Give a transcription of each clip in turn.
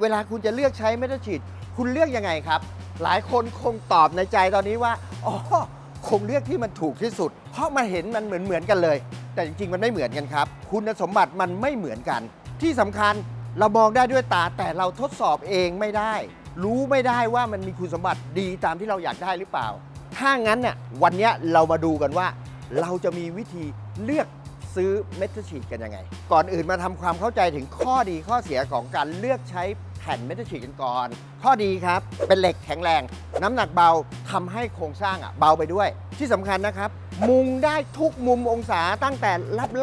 เวลาคุณจะเลือกใช้เมทัลชีตคุณเลือกยังไงครับ หลายคนคงตอบในใจตอนนี้ว่าอ๋อคงเลือกที่มันถูกที่สุด เพราะมันเห็นมันเหมือนเหมือนกันเลย แต่จริงๆ มันไม่เหมือนกันครับ คุณสมบัติมันไม่เหมือนกัน ที่สำคัญเรามองได้ด้วยตาแต่เราทดสอบเองไม่ได้ รู้ไม่ได้ว่ามันมีคุณสมบัติดีตามที่เราอยากได้หรือเปล่า ถ้างั้นเนี่ยวันนี้เรามาดูกันว่า เราจะมีวิธีเลือกซื้อเมทัลชีตกันยังไง ก่อนอื่นมาทำความเข้าใจถึงข้อดีข้อเสียของการเลือกใช้ แผ่นเมทัลชีตกันก่อน ข้อดีครับ เป็นเหล็กแข็งแรง น้ำหนักเบาทำให้โครงสร้างอะเบาไปด้วย ที่สำคัญนะครับ มุงได้ทุกมุมองศาตั้งแต่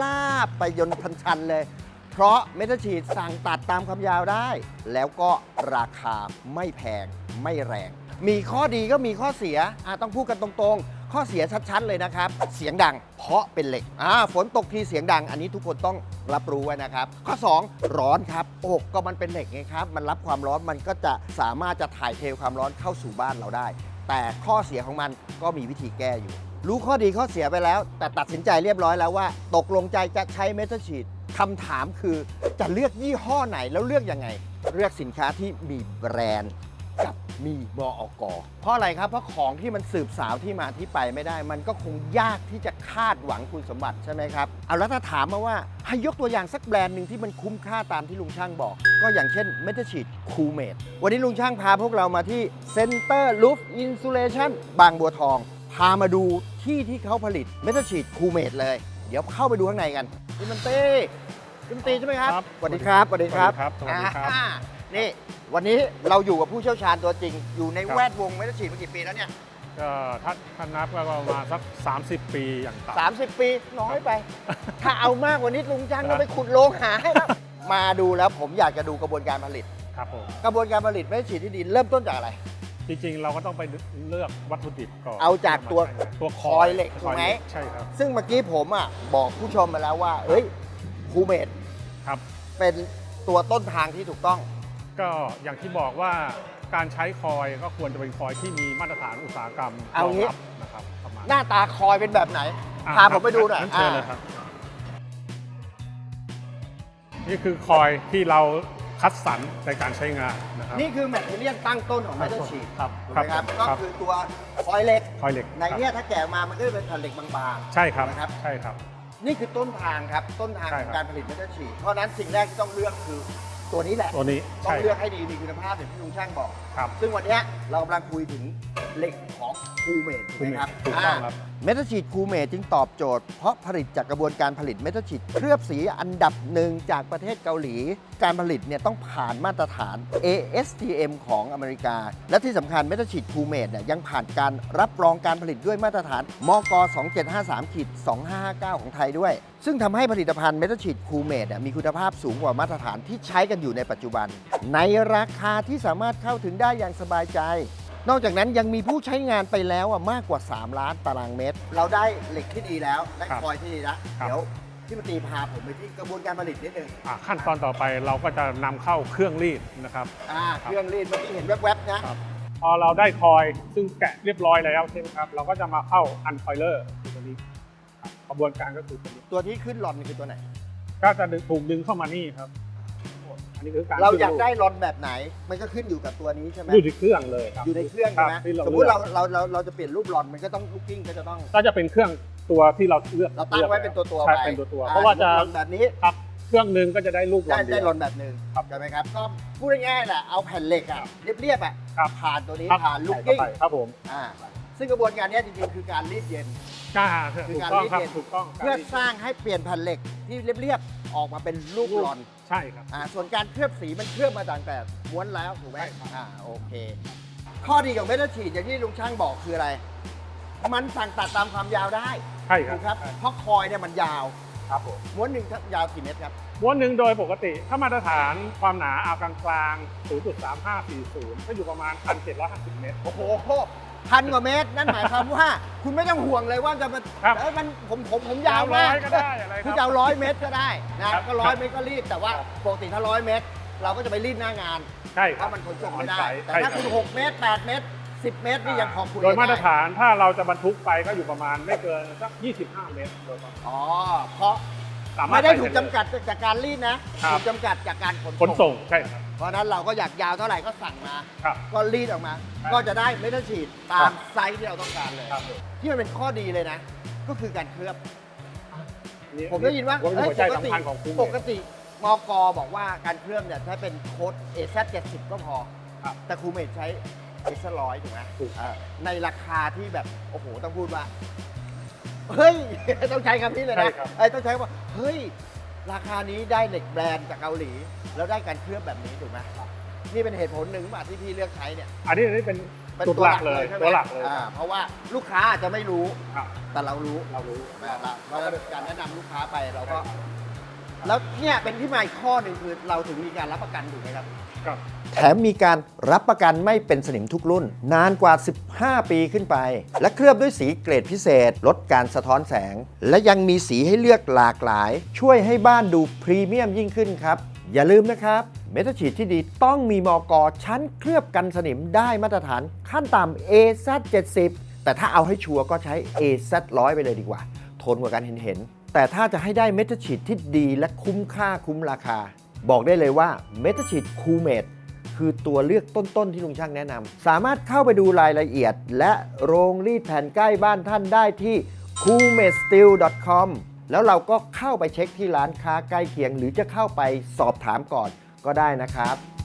ลาบไปยนชันๆเลย เพราะเมทัลชีตสั่งตัดตามความยาวได้ แล้วก็ราคาไม่แพงไม่แรง มีข้อดีก็มีข้อเสียอะต้องพูดกันตรงๆ ข้อเสียชัดๆเลยนะครับ เสียงดังเพราะเป็นเหล็กอ่าฝนตกทีเสียงดัง อันนี้ทุกคนต้องรับรู้ไว้นะครับ ข้อ 2 ร้อนครับอกก็มันเป็นเหล็กไงครับ มันรับความร้อนมันก็จะสามารถจะถ่ายเทความร้อนเข้าสู่บ้านเราได้ แต่ข้อเสียของมันก็มีวิธีแก้อยู่ รู้ข้อดีข้อเสียไปแล้ว แต่ตัดสินใจเรียบร้อยแล้วว่า ตกลงใจจะใช้เมทัลชีตคำถามคือจะเลือกยี่ห้อไหนแล้วเลือกยังไง เลือกสินค้าที่มีแบรนด์ กับมีบออกเพราะอะไรครับเพราะของที่มันสืบสาวที่มาที่ไปไม่ได้ มันก็คงยากที่จะคาดหวังคุณสมบัติใช่ไหมครับเอาแล้วถ้าถามมาว่าให้ยกตัวอย่างสักแบรนด์หนึ่งที่มันคุ้มค่าตามที่ลุงช่างบอก ก็อย่างเช่น m e t a s h e e t Coolmate วันนี้ลุงช่างพาพวกเรามาที่ Center Roof Insulation บางบัวทอง พามาดูที่ที่เขาผลิต m e t a s h e e t Coolmate เลย เดี๋ยวเข้าไปดูข้างในกันพี่มันเต้พี่มันตีใช่ไหมครับครับสวัสดีครับสวัสดีครับสวัสดีครับอ่า นี่วันนี้เราอยู่กับผู้เชี่ยวชาญตัวจริง อยู่ในครับแวดวงเมทัลชีตมากี่ปีแล้วเนี่ยก็ถ้าถ้านับก็ประมาณสัก 30 ปีอย่างต่ำ30 ปีน้อยไป ถ้าเอามากกว่านี้ลุงจ้างก็ไปขุดโรงหาให้แล้วมาดูแล้วผมอยากจะดูกระบวนการผลิตครับผมกระบวนการผลิตเมทัลชีตที่ดีเริ่มต้นจากอะไร จริงๆ เราก็ต้องไปเลือกวัตถุดิบก่อนเอาจากตัวตัวคอยเหล็กถูกไหมใช่ครับซึ่งเมื่อกี้ผมอะบอกผู้ชมมาแล้วว่าเอ้ยคูเมดครับเป็นตัวต้นทางที่ถูกต้อง ก็อย่างที่บอกว่าการใช้คอยก็ควรจะเป็นคอยที่มีมาตรฐานอุตสาหกรรมเอางี้ รบนะครับประมาณหน้าตาคอยเป็นแบบไหน อะพาผมไปดูหน่อยงั้เชิญเลยอ่า ครับนี่คือคอยที่เราคัดสรรในการใช้งานนะครับนี่คือแมทเทียลตั้งต้นของเมทัลชีตครับถูกคไหรัมบครับ ก็ครับคือตัวคอยเหล็ก คอยเหล็กในครับเนี้ยถ้าแกะออกมา มันก็จะเป็นแผ่นเหล็กบางใช่ครับนะครับใช่ครับ ๆ นี่คือต้นทางครับ ต้นทางใช่ของครับการผลิตเมทัลชีตเพราะฉะนั้นสิ่งแรกที่ต้องเลือกคือ ตัวนี้แหละตัวนี้ต้อใช่งเลือกให้ดีมีคุณภาพอย่างที่ลุงช่างบอก ครับ ซึ่งวันเนี้ยเรากำลังคุยถึงเหล็กของคูเมดถูกไหมครับถูกต้องครับ เมทัลชีตคูเมดจึงตอบโจทย์ เพราะผลิตจากกระบวนการผลิตเมทัลชีตเคลือบสีอันดับหนึ่งจากประเทศเกาหลี การผลิตเนี่ยต้องผ่านมาตรฐาน ASTM ของอเมริกา และที่สำคัญเมทัลชีตคูเมดเนี่ยยังผ่านการรับรองการผลิตด้วยมาตรฐานมก 2753ขีด2559 ของไทยด้วย ซึ่งทำให้ผลิตภัณฑ์เมทัลชีตคูเมดมีคุณภาพสูงกว่ามาตรฐานที่ใช้กันอยู่ในปัจจุบัน ในราคาที่สามารถเข้าถึงได้อย่างสบายใจ นอกจากนั้นยังมีผู้ใช้งานไปแล้วอะมากกว่า 3 ล้านตารางเมตร เราได้เหล็กที่ดีแล้ว ได้ครับคอยที่ดีแล้ว ครับ เดี๋ยวพี่มนตรีพาผมไปที่กระบวนการผลิตนิดนึงอะขั้นตอนต่อไปเราก็จะนำเข้าเครื่องรีดนะครับ อ่าเครื่องรีดเมื่อกี้เห็นแวบๆนะ ครับ พอเราได้คอยซึ่งแกะเรียบร้อยแล้วใช่ไหมครับเราก็จะมาเข้าอันคอยเลอร์ตัวนี้ครับกระบวนการก็คือตัวนี้ตัวที่ขึ้นหลอนนี่คือตัวไหน ก็จะดึงถูกดึงเข้ามานี่ครับ อันนี้คือการเราอยากขึ้นได้หลอนแบบไหน มันก็ขึ้นอยู่กับตัวนี้ใช่ไหมรูปอยู่ที่เครื่องเลยครับอยู่ในเครื่องครัใช่บไหมที่เราสมมติเลืเราอกเราเราเราจะเปลี่ยนรูปหลอนมันก็ต้องลูกกิ้งก็จะต้องก็จะเป็นเครื่องตัวที่เราเลือกเราตั้งไว้เป็นตัวตัวๆใช่ไปเป็นตัวตัวอ่เพราะว่าจะหลอนแบบนี้ครับเครื่องหนึ่งก็จะได้รูปได้เดีได้ยวหลอนแบบหนึ่งครับใช่ไหมครับก็พูดง่ายๆแหละเอาแผ่นเหล็กอะเรียบๆอะครับผ่านตัวนี้ครับผ่านลูกใส่กิ้งเข้าไปครับผมอ่าซึ่งกระบวนการเนี้ยจริงๆคือการรีดเย็น กล้าคืถูอกการต้องครับรีดเย็นถูกต้องเพื่อการรีดสร้างให้เปลี่ยนแผ่นเหล็กที่เรียบๆออกมาเป็นลูกหลอนใช่ครับอ่าส่วนการเคลือบสีมันเคลือบมาตั้งแต่ม้วนแล้วถูกไหมใช่ครับอ่าโอเค ข้อดีของเมทัลชีตอย่างที่ลุงช่างบอกคืออะไร มันสั่งตัดตามความยาวได้ใช่ครัถูบกครับ เพราะคอยเนี่ยมันยาวครับผมม้วนหนึ่งยาวกี่เมตรครับม้วนหนึ่งโดยปกติ ถ้ามาตรฐานความหนาเอากลางกลางๆ0.3540 ก็อยู่ประมาณ 1,750 เมตร โอ้โห พันกว่าเมตร นั่นหมายความว่า คุณไม่ต้องห่วงเลยว่าจะมันครับเอ้ยมันผมผมผมยาวมากร้อยก็ได้อะไรคคุณรับจะเอาร้อยเมตรก็ได้นะครับก็ร้อยครับเมตรก็รีดแต่ว่าครับ ปกติถ้าร้อยเมตร เราก็จะไปรีดหน้างาน ใช่คเพรับราะมันขนส่งไม่ได้ใช่แต่ใช่ถ้ารับคุณ6เมตร 8 เมตร 10 เมตรนี่ยังพอคุยโดยมาตรได้ฐานถ้าเราจะบรรทุกไปก็อยู่ประมาณไม่เกินสัก 25 เมตรโดยประมาณ อ๋อ เพราะ สามารถไม่ได้ใส่ถูกจำกัดจากการรีดนะครับถูกจำกัดจากการขนขนส่ง ใช่ครับ เพราะฉะนั้นเราก็อยากยาวเท่าไหร่ก็สั่งมา ครับก็รีดออกมา ครับก็จะได้ไม่ต้องฉีดตาครัมบ ไซส์ที่เราต้องการเลย ครับที่มันเป็นข้อดีเลยนะ ก็คือการเคลือบนี่ผมได้ยินว่าเป็นเอ้ยหัวใจปกติสำคัญของคูเมปดกติมกบอกว่าการเคลือบเนี่ยใช้เป็นโค้ด AZ 70ก็พอ ครับ แต่ครูเมดใช้ AZ ร้อยถูกไหมถูก เออในราคาที่แบบ โอ้โห ต้องพูดว่า เฮ้ย ต้องใช้คำนี้เลยใช่นะครับ ไอ้ยต้องใช้ว่า เฮ้ย ราคานี้ได้เหล็กแบรนด์จากเกาหลี แล้วได้การเคลือบแบบนี้ถูกไหมนี่เป็นเหตุผลหนึ่งป่ะที่พี่เลือกใช้เนี่ยอันนี้อันนี้เป็นเป็นจุดหลักเลยใช่ไมตัวหลักเลยอ่าเพราะว่าลูกค้าอาจจะไม่รู้ ครับแต่เรารู้ เรารู้เราเราก็การแนะนำลูกค้าไปเราก็ แล้วเนี่ยเป็นที่มาอีกข้อหนึ่งคือเราถึงมีการรับประกันถูกไหมครับ ครับแถมมีการรับประกันไม่เป็นสนิมทุกรุ่น นานกว่า 15 ปีขึ้นไป และเคลือบด้วยสีเกรดพิเศษ ลดการสะท้อนแสง และยังมีสีให้เลือกหลากหลาย ช่วยให้บ้านดูพรีเมียมยิ่งขึ้นครับ อย่าลืมนะครับ เมทัลชีตที่ดีต้องมีมอกอชั้นเคลือบกันสนิมได้มาตรฐานขั้นต่ำ AZ 70 แต่ถ้าเอาให้ชัวร์ก็ใช้ AZ 100 ไปเลยดีกว่า ทนกว่ากันเห็นเห็นๆ แต่ถ้าจะให้ได้เมทัลชีตที่ดีและคุ้มค่าคุ้มราคา บอกได้เลยว่าเมทัลชีตคูเมดคือตัวเลือกต้นๆที่ลุงช่างแนะนำสามารถเข้าไปดูรายละเอียด และโรงรีดแผ่นใกล้บ้านท่านได้ที่ c o o m e s t e e l c o m แล้วเราก็เข้าไปเช็คที่ร้านค้าใกล้เคียง หรือจะเข้าไปสอบถามก่อนก็ได้นะครับ